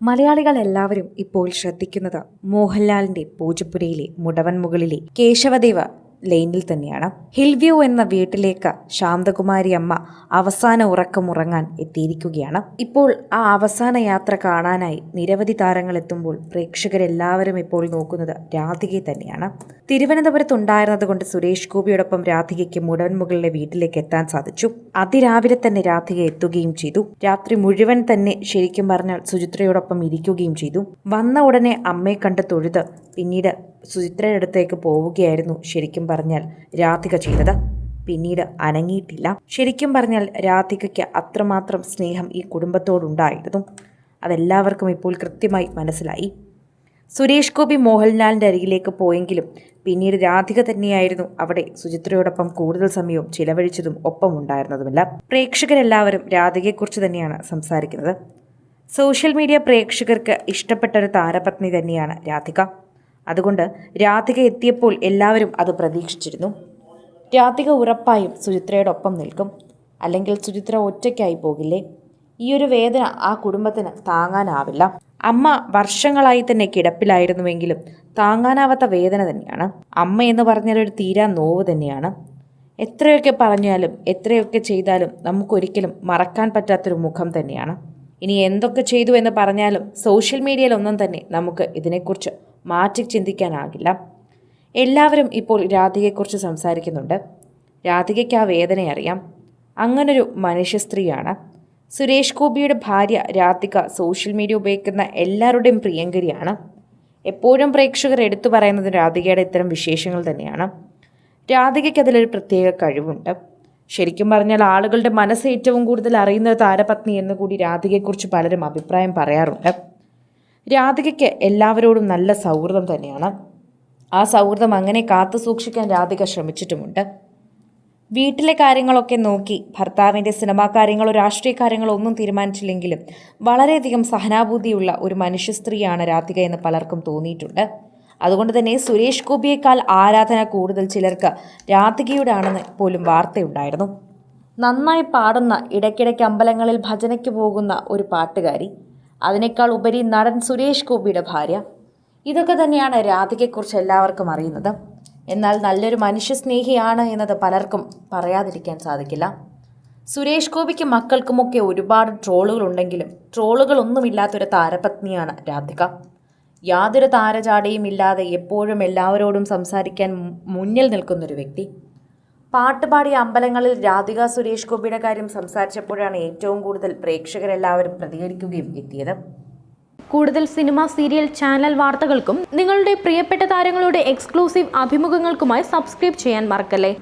മലയാളികൾ എല്ലാവരും ഇപ്പോൾ ശ്രദ്ധിക്കുന്നത് മോഹൻലാലിന്റെ പൂജപ്പുരയിലെ മുടവൻ മുകളിലെ കേശവദേവ ലൈനിൽ തന്നെയാണ്. ഹിൽവ്യൂ എന്ന വീട്ടിലേക്ക് ശാന്തകുമാരി അമ്മ അവസാന ഉറക്കമുറങ്ങാൻ എത്തിയിരിക്കുകയാണ്. ഇപ്പോൾ ആ അവസാന യാത്ര കാണാനായി നിരവധി താരങ്ങൾ എത്തുമ്പോൾ പ്രേക്ഷകരെല്ലാവരും ഇപ്പോൾ നോക്കുന്നത് രാധികയെ തന്നെയാണ്. തിരുവനന്തപുരത്തുണ്ടായിരുന്നത് കൊണ്ട് സുരേഷ് ഗോപിയോടൊപ്പം രാധികയ്ക്ക് മുടവൻമുകളിലെ വീട്ടിലേക്ക് എത്താൻ സാധിച്ചു. അതിരാവിലെ തന്നെ രാധിക എത്തുകയും ചെയ്തു. രാത്രി മുഴുവൻ തന്നെ ശരിക്കും പറഞ്ഞാൽ സുചിത്രയോടൊപ്പം ഇരിക്കുകയും ചെയ്തു. വന്ന ഉടനെ അമ്മയെ കണ്ട് തൊഴുത് പിന്നീട് സുചിത്രയുടെ അടുത്തേക്ക് പോവുകയായിരുന്നു ശരിക്കും പറഞ്ഞാൽ രാധിക ചെയ്തത്. പിന്നീട് അനങ്ങിയിട്ടില്ല. ശരിക്കും പറഞ്ഞാൽ രാധികയ്ക്ക് അത്രമാത്രം സ്നേഹം ഈ കുടുംബത്തോടുണ്ടായിരുന്നു അതെല്ലാവർക്കും ഇപ്പോൾ കൃത്യമായി മനസ്സിലായി. സുരേഷ് ഗോപി മോഹൻലാലിന്റെ അരികിലേക്ക് പോയെങ്കിലും പിന്നീട് രാധിക തന്നെയായിരുന്നു അവിടെ സുചിത്രയോടൊപ്പം കൂടുതൽ സമയവും ചിലവഴിച്ചതും ഒപ്പം ഉണ്ടായിരുന്നതുമല്ല പ്രേക്ഷകരെല്ലാവരും രാധികയെക്കുറിച്ച് തന്നെയാണ് സംസാരിക്കുന്നത്. സോഷ്യൽ മീഡിയ പ്രേക്ഷകർക്ക് ഇഷ്ടപ്പെട്ട ഒരു താരപത്നി തന്നെയാണ് രാധിക. അതുകൊണ്ട് രാധിക എത്തിയപ്പോൾ എല്ലാവരും അത് പ്രതീക്ഷിച്ചിരുന്നു. രാധിക ഉറപ്പായും സുചിത്രയോടൊപ്പം നിൽക്കും. അല്ലെങ്കിൽ സുചിത്ര ഒറ്റയ്ക്കായി പോകില്ലേ? ഈ ഒരു വേദന ആ കുടുംബത്തിന് താങ്ങാനാവില്ല. അമ്മ വർഷങ്ങളായി തന്നെ കിടപ്പിലായിരുന്നുവെങ്കിലും താങ്ങാനാവാത്ത വേദന തന്നെയാണ്. അമ്മ എന്ന് പറഞ്ഞാൽ ഒരു തീരാ നോവ് തന്നെയാണ്. എത്രയൊക്കെ പറഞ്ഞാലും എത്രയൊക്കെ ചെയ്താലും നമുക്കൊരിക്കലും മറക്കാൻ പറ്റാത്തൊരു മുഖം തന്നെയാണ്. ഇനി എന്തൊക്കെ ചെയ്തു എന്ന് പറഞ്ഞാലും സോഷ്യൽ മീഡിയയിലൊന്നും തന്നെ നമുക്ക് ഇതിനെക്കുറിച്ച് മാറ്റി ചിന്തിക്കാനാകില്ല. എല്ലാവരും ഇപ്പോൾ രാധികയെക്കുറിച്ച് സംസാരിക്കുന്നുണ്ട്. രാധികയ്ക്ക് ആ വേദന അറിയാം. അങ്ങനൊരു മനുഷ്യ സ്ത്രീയാണ് സുരേഷ് ഗോപിയുടെ ഭാര്യ രാധിക സോഷ്യൽ മീഡിയ ഉപയോഗിക്കുന്ന എല്ലാവരുടെയും പ്രിയങ്കരിയാണ്. എപ്പോഴും പ്രേക്ഷകർ എടുത്തു പറയുന്നത് രാധികയുടെ ഇത്തരം വിശേഷങ്ങൾ തന്നെയാണ്. രാധികയ്ക്ക് അതിലൊരു പ്രത്യേക കഴിവുണ്ട്. ശരിക്കും പറഞ്ഞാൽ ആളുകളുടെ മനസ്സ് ഏറ്റവും കൂടുതൽ അറിയുന്ന താരപത്നി എന്ന് കൂടി രാധികയെക്കുറിച്ച് പലരും അഭിപ്രായം പറയാറുണ്ട്. രാധികയ്ക്ക് എല്ലാവരോടും നല്ല സൗഹൃദം തന്നെയാണ്. ആ സൗഹൃദം അങ്ങനെ കാത്തു സൂക്ഷിക്കാൻ രാധിക ശ്രമിച്ചിട്ടുമുണ്ട്. വീട്ടിലെ കാര്യങ്ങളൊക്കെ നോക്കി ഭർത്താവിന്റെ സിനിമാ കാര്യങ്ങളോ രാഷ്ട്രീയ കാര്യങ്ങളോ ഒന്നും തീരുമാനിച്ചില്ലെങ്കിലും വളരെയധികം സഹനാഭൂതിയുള്ള ഒരു മനുഷ്യ സ്ത്രീയാണ് രാധിക എന്ന് പലർക്കും തോന്നിയിട്ടുണ്ട്. അതുകൊണ്ട് തന്നെ സുരേഷ് ഗോപിയേക്കാൾ ആരാധന കൂടുതൽ ചിലർക്ക് രാധികയോടാണെന്ന് പോലും വാർത്തയുണ്ടായിരുന്നു. നന്നായി പാടുന്ന ഇടയ്ക്കിടയ്ക്ക് അമ്പലങ്ങളിൽ ഭജനയ്ക്ക് പോകുന്ന ഒരു പാട്ടുകാരി അതിനേക്കാൾ ഉപരി നടൻ സുരേഷ് ഗോപിയുടെ ഭാര്യ. ഇതൊക്കെ തന്നെയാണ് രാധികയെക്കുറിച്ച് എല്ലാവർക്കും അറിയുന്നത്. എന്നാൽ നല്ലൊരു മനുഷ്യസ്നേഹിയാണ് എന്നത് പലർക്കും പറയാതിരിക്കാൻ സാധിക്കില്ല. സുരേഷ് ഗോപിക്ക് മക്കൾക്കുമൊക്കെ ഒരുപാട് ട്രോളുകൾ ഉണ്ടെങ്കിലും ട്രോളുകളൊന്നുമില്ലാത്തൊരു താരപത്നിയാണ് രാധിക. യാതൊരു താരചാടയും ഇല്ലാതെ എപ്പോഴും എല്ലാവരോടും സംസാരിക്കാൻ മുന്നിൽ നിൽക്കുന്നൊരു വ്യക്തി. പാട്ടുപാടിയ അമ്പലങ്ങളിൽ രാധിക സുരേഷ് ഗോപിയുടെ കാര്യം സംസാരിച്ചപ്പോഴാണ് ഏറ്റവും കൂടുതൽ പ്രേക്ഷകരെല്ലാവരും പ്രതികരിക്കുകയും എത്തിയത്. കൂടുതൽ സിനിമ സീരിയൽ ചാനൽ വാർത്തകൾക്കും നിങ്ങളുടെ പ്രിയപ്പെട്ട താരങ്ങളുടെ എക്സ്ക്ലൂസീവ് അഭിമുഖങ്ങൾക്കുമായി സബ്സ്ക്രൈബ് ചെയ്യാൻ മറക്കല്ലേ?